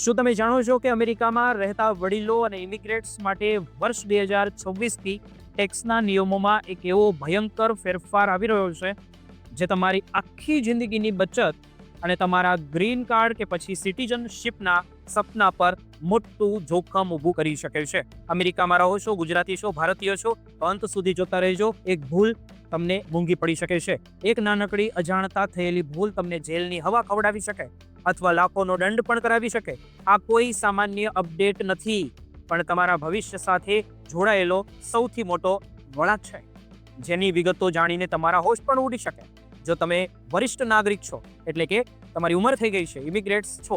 શું તમે જાણો છો કે અમેરિકામાં રહેતા વડીલો અને ઇમિગ્રેટ્સ માટે વર્ષ બે હજાર છવ્વીસથી ટેક્સના નિયમોમાં એક એવો ભયંકર ફેરફાર આવી રહ્યો છે, જે તમારી આખી જિંદગીની બચત અને તમારા ગ્રીન કાર્ડ કે પછી સિટીઝનશિપના સપના પર મોટું જોખમ ઊભું કરી શકે છે. અમેરિકામાં રહો છો, ગુજરાતી છો, ભારતીય છો, અંત સુધી જોતા રહેજો, એક ભૂલ તમને મૂંગી પડી શકે છે. એક નાનકડી અજાણતા થયેલી ભૂલ તમને જેલની હવા ખવડાવી શકે અથવા લાખોનો દંડ પણ કરાવી શકે. આ કોઈ સામાન્ય અપડેટ નથી, પણ તમારા ભવિષ્ય સાથે જોડાયેલો સૌથી મોટો વળાંક છે. જેની વિગતો જાણીને તમારા હોશ પણ ઉડી શકે. જો તમે વરિષ્ઠ નાગરિક છો, એટલે કે તમારી ઉંમર થઈ ગઈ છે, ઇમિગ્રેટ્સ છો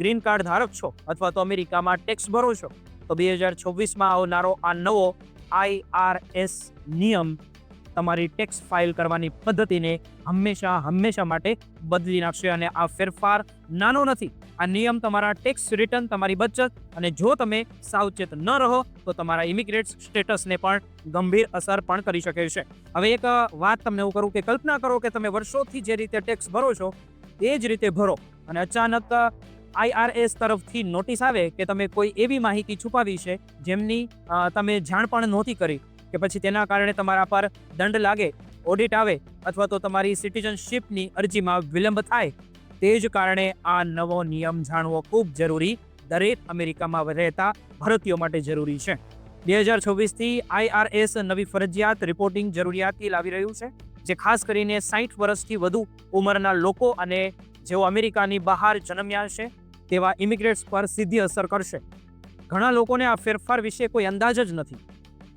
ગ્રીન કાર્ડ ધારક છો અથવા તો અમેરિકામાં ટેક્સ ભરો છો, તો બે હજાર છવ્વીસમાં આવનારો આ નવો આઈઆરએસ નિયમ તમારી ટેક્સ ફાઇલ કરવાની પદ્ધતિને હંમેશા હંમેશા માટે બદલી નાખશે અને આ ફેરફાર નાનો નથી. આ નિયમ તમારા ટેક્સ રિટર્ન, તમારી બચત અને જો તમે સાવચેત ન રહો, તો તમારા ઇમિગ્રેટ સ્ટેટસને પણ ગંભીર અસર પણ કરી શકે છે. હવે એક વાત તમને એવું કરું કે કલ્પના કરો કે તમે વર્ષોથી જે રીતે ટેક્સ ભરો છો એ જ રીતે ભરો અને અચાનક આઈઆરએસ તરફથી નોટિસ આવે કે તમે કોઈ એવી માહિતી છુપાવી છે જેમની તમે જાણ પણ નહોતી કરી, કે પછી તેના કારણે તમારા પર દંડ લાગે, ઓડિટ આવે અથવા તો તમારી સિટીઝનશીપની અરજીમાં વિલંબ થાય, તે જ કારણે આ નવો નિયમ જાણવો ખૂબ જરૂરી, દરેક અમેરિકામાં રહેતા ભારતીયો માટે જરૂરી છે. બે હજાર છવ્વીસથી આઈઆરએસ નવી ફરજિયાત રિપોર્ટિંગ જરૂરિયાતથી લાવી રહ્યું છે, જે ખાસ કરીને સાઠ વર્ષથી વધુ ઉંમરના લોકો અને જેઓ અમેરિકાની બહાર જન્મ્યા છે, તેવા ઇમિગ્રેટ્સ પર સીધી અસર કરશે. ઘણા લોકોને આ ફેરફાર વિશે કોઈ અંદાજ જ નથી.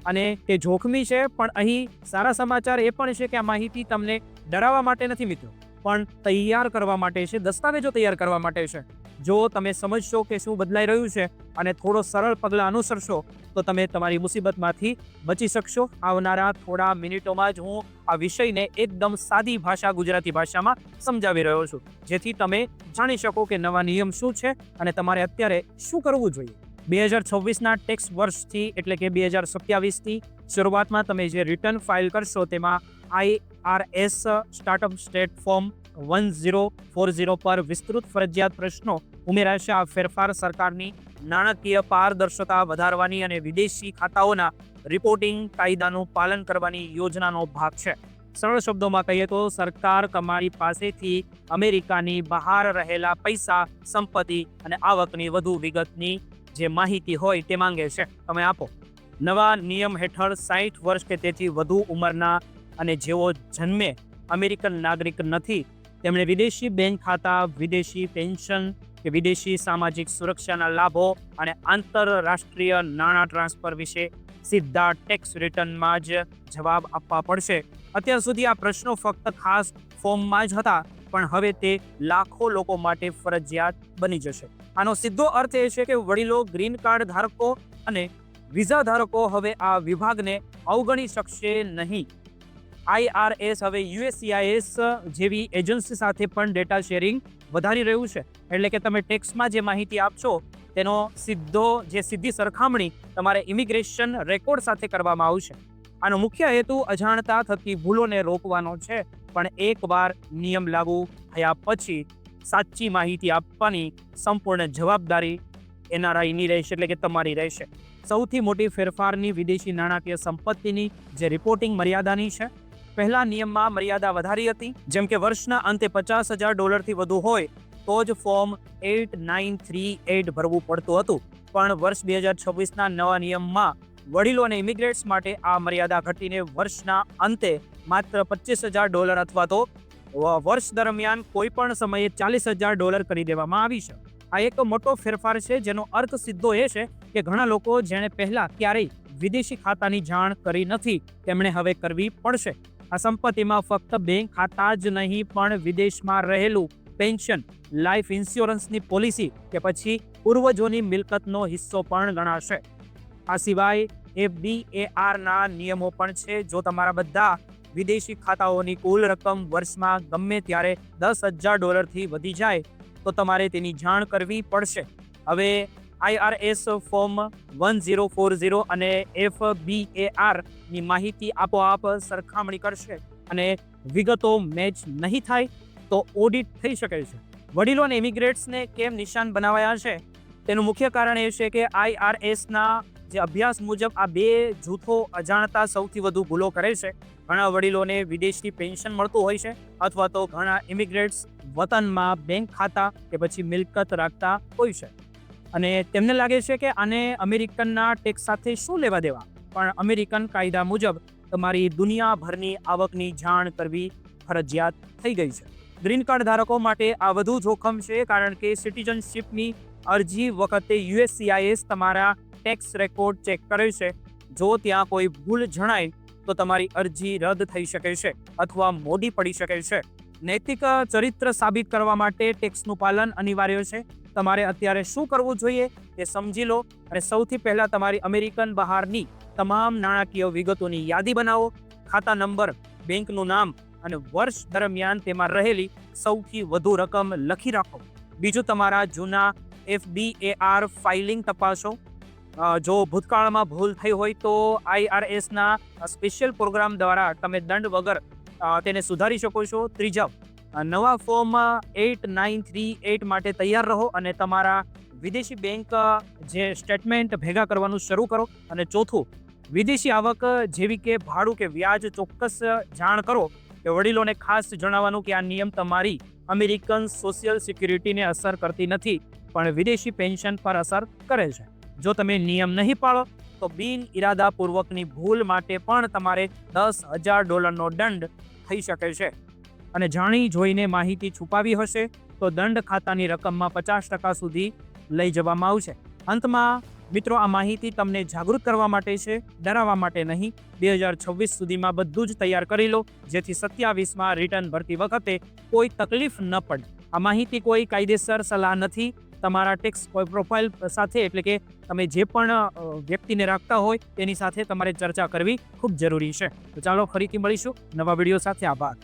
અને તે જોખમી છે, પણ અહીં સારા સમાચાર એ પણ છે કે આ માહિતી તમને ડરાવવા માટે નથી મિત્રો, પણ તૈયાર કરવા માટે છે, દસ્તાવેજો તૈયાર કરવા માટે છે. જો તમે સમજશો કે શું બદલાઈ રહ્યું છે અને થોડો સરળ પગલાં અનુસરશો, તો તમે તમારી મુસીબતમાંથી બચી શકશો. આવનારા થોડા મિનિટોમાં જ હું આ વિષયને એકદમ સાદી ભાષા ગુજરાતી ભાષામાં સમજાવી રહ્યો છું. જેથી તમે જાણી શકો કે નવા નિયમ શું છે અને તમારે અત્યારે શું કરવું જોઈએ. બે હજાર છવ્વીસના ટેક્સ વર્ષથી એટલે કે બે હજાર સત્યાવીસથી શરૂઆતમાં તમે જે રિટર્ન ફાઇલ કરશો તેમાં IRS startup state form one zero four zero પર વિસ્તૃત ફરજિયાત પ્રશ્નો ઉમેરાશે આ ફેરફાર સરકારની નાણાકીય પારદર્શકતા વધારવાની અને વિદેશી ખાતાઓના રિપોર્ટિંગ કાયદાનું પાલન કરવાની યોજનાનો ભાગ છે. સરળ શબ્દોમાં કહીએ તો સરકાર તમારી પાસેથી અમેરિકાની બહાર રહેલા પૈસા, સંપત્તિ અને આવકની વધુ વિગતની જે માહિતી હોય તે માંગે છે. તમે આપો. નવા નિયમ હેઠળ સાઠ વર્ષ કે તેથી વધુ ઉંમરના અને જેઓ જન્મે અમેરિકન નાગરિક નથી તેમણે વિદેશી બેંક ખાતા, વિદેશી પેન્શન કે વિદેશી સામાજિક સુરક્ષાના લાભો અને આંતરરાષ્ટ્રીય નાણાં ટ્રાન્સફર વિશે સીધા ટેક્સ રિટર્નમાં જ જવાબ આપવા પડશે. અત્યાર સુધી આ પ્રશ્નો ફક્ત ખાસ ફોર્મમાં જ હતા, પણ હવે તે લાખો લોકો માટે ફરજિયાત બની જશે. આનો સીધો અર્થ એ છે કે વડીલો, ગ્રીન કાર્ડ ધારકો અને વિઝા ધારકો હવે આ વિભાગને અવગણી શકશે નહીં. આઈઆરએસ, હવે યુએસસીઆઈએસ જેવી એજન્સી સાથે પણ ડેટા શેરિંગ વધારી રહ્યું છે. એટલે કે તમે ટેક્સમાં જે માહિતી આપશો, તેનો સીધો જે સીધી સરખામણી તમારે ઇમિગ્રેશન રેકોર્ડ સાથે કરવામાં આવશે. આનો મુખ્ય હેતુ અજાણતા થતી ભૂલોને રોકવાનો છે. પણ એકવાર નિયમ લાગુ થયા પછી સાચી માહિતી આપવાની સંપૂર્ણ જવાબદારી એનઆરઆઈની રહેશે, એટલે કે તમારી રહેશે. સૌથી મોટી ફેરફારની વિદેશી નાણાકીય સંપત્તિની જે રિપોર્ટિંગ મર્યાદાની છે પહેલા નિયમમાં મર્યાદા વધારી હતી. જેમ કે વર્ષના અંતે પચાસ હજાર ડોલરથી વધુ હોય, તો જ form eight nine three eight ભરવું પડતું હતું. પણ વર્ષ બે હજાર છવ્વીસના નવા નિયમમાં વડીલો અને ઇમિગ્રેટ્સ માટે આ મર્યાદા ઘટીને વર્ષના અંતે માત્ર પચીસ હજાર ડોલર અથવા તો વર્ષ દરમિયાન કોઈ પણ સમયે ચાલીસ હજાર ડોલર કરી દેવામાં આવી છે. આ એક મોટો ફેરફાર છે, જેનો અર્થ સીધો એ છે કે ઘણા લોકો જેણે પહેલા ક્યારેય વિદેશી ખાતાની જાણ કરી નથી, તેમણે હવે કરવી પડશે. આ સંપત્તિમાં ફક્ત બેંક ખાતા જ નહીં, પણ વિદેશમાં રહેલું પેન્શન લાઈફ ઇન્સ્યોરન્સની પોલિસી કે પછી પૂર્વજોની મિલકતનો હિસ્સો પણ ગણાશે. આ સિવાય એફડીએઆરના નિયમો પણ છે. જો તમારા બધા વિદેશી ખાતાઓની કુલ રકમ વર્ષમાં ગમે ત્યારે દસ હજાર ડોલરથી વધી જાય, તો તમારે તેની જાણ કરવી પડશે. હવે IRS form one zero four zero અને એફ બી એ આરની માહિતી આપોઆપ સરખામણી કરશે અને વિગતો મેચ નહીં થાય તો ઓડિટ થઈ શકે છે. વડીલો અને ઇમિગ્રેટ્સને કેમ નિશાન બનાવાયા છે? તેનું મુખ્ય કારણ એ છે કે આઈઆરએસના જે અભ્યાસ મુજબ આ બે જૂથો અજાણતા સૌથી વધુ ભૂલો કરે છે. ઘણા વડીલોને વિદેશથી પેન્શન મળતું હોય છે અથવા તો ઘણા ઇમિગ્રેટ્સ વતનમાં બેંક ખાતા કે પછી મિલકત રાખતા હોય છે. અને તેમને લાગે છે કે આને અમેરિકનના ટેક્સ સાથે શું લેવા દેવા? પણ અમેરિકન કાયદા મુજબ તમારી દુનિયાભરની આવકની જાણ કરવી ફરજિયાત થઈ ગઈ છે. ગ્રીન કાર્ડ ધારકો માટે આ વધુ જોખમ છે કારણ કે સિટીઝનશીપની અરજી વખતે યુએસસીઆઈએસ તમારા ટેક્સ રેકોર્ડ ચેક કરે છે. જો ત્યાં કોઈ ભૂલ જણાય તો તમારી અરજી રદ થઈ શકે છે અથવા મોડી પડી શકે છે. નૈતિક ચરિત્ર સાબિત કરવા માટે ટેક્સનું પાલન અનિવાર્ય છે. તમારે અત્યારે શું કરવું જોઈએ તે સમજી લો અને સૌથી પહેલા તમારી અમેરિકન બહારની તમામ નાણાકીય વિગતોની યાદી બનાવો. ખાતા નંબર, બેંકનું નામ અને વર્ષ દરમિયાન તેમાં રહેલી સૌથી વધુ રકમ લખી રાખો. બીજું તમારા જૂના એફડીએઆર ફાઇલિંગ તપાસો. જો ભૂતકાળમાં ભૂલ થઈ હોય તો આઈઆરએસના સ્પેશિયલ પ્રોગ્રામ દ્વારા તમે દંડ વગર તેને સુધારી શકો છો. ત્રીજા નવા form eight nine three eight માટે તૈયાર રહો અને તમારા વિદેશી બેંક જે સ્ટેટમેન્ટ ભેગા કરવાનું શરૂ કરો. અને ચોથું, વિદેશી આવક જેવી કે ભાડું કે વ્યાજ ચોક્કસ જાણ કરો કે વડીલોને ખાસ જણાવવાનું કે આ નિયમ તમારી અમેરિકન સોશિયલ સિક્યુરિટીને અસર કરતી નથી, પણ વિદેશી પેન્શન પર અસર કરે છે. જો તમે નિયમ નહીં પાળો, તો બિન ઇરાદાપૂર્વકની ભૂલ માટે પણ તમારે દસ હજાર ડોલરનો દંડ થઈ શકે છે. અને જાણી જોઈને માહિતી છુપાવી હશે, તો દંડ ખાતાની રકમમાં પચાસ ટકા સુધી લઈ જવામાં આવશે. અંતમાં, મિત્રો, આ માહિતી તમને જાગૃત કરવા માટે છે, ડરાવવા માટે નહીં. બે હજાર છવ્વીસ સુધીમાં બધું જ તૈયાર કરી લો, જેથી સત્યાવીસમાં રિટર્ન ભરતી વખતે કોઈ તકલીફ ન પડે. આ માહિતી કોઈ કાયદેસર સલાહ નથી. તમારા ટેક્સ પ્રોફાઇલ સાથે, એટલે કે તમે જે પણ વ્યક્તિને રાખતા હોય, તેની સાથે તમારે ચર્ચા કરવી ખૂબ જરૂરી છે. તો ચાલો ફરીથી મળીશું. નવા વીડિયો સાથે આભાર.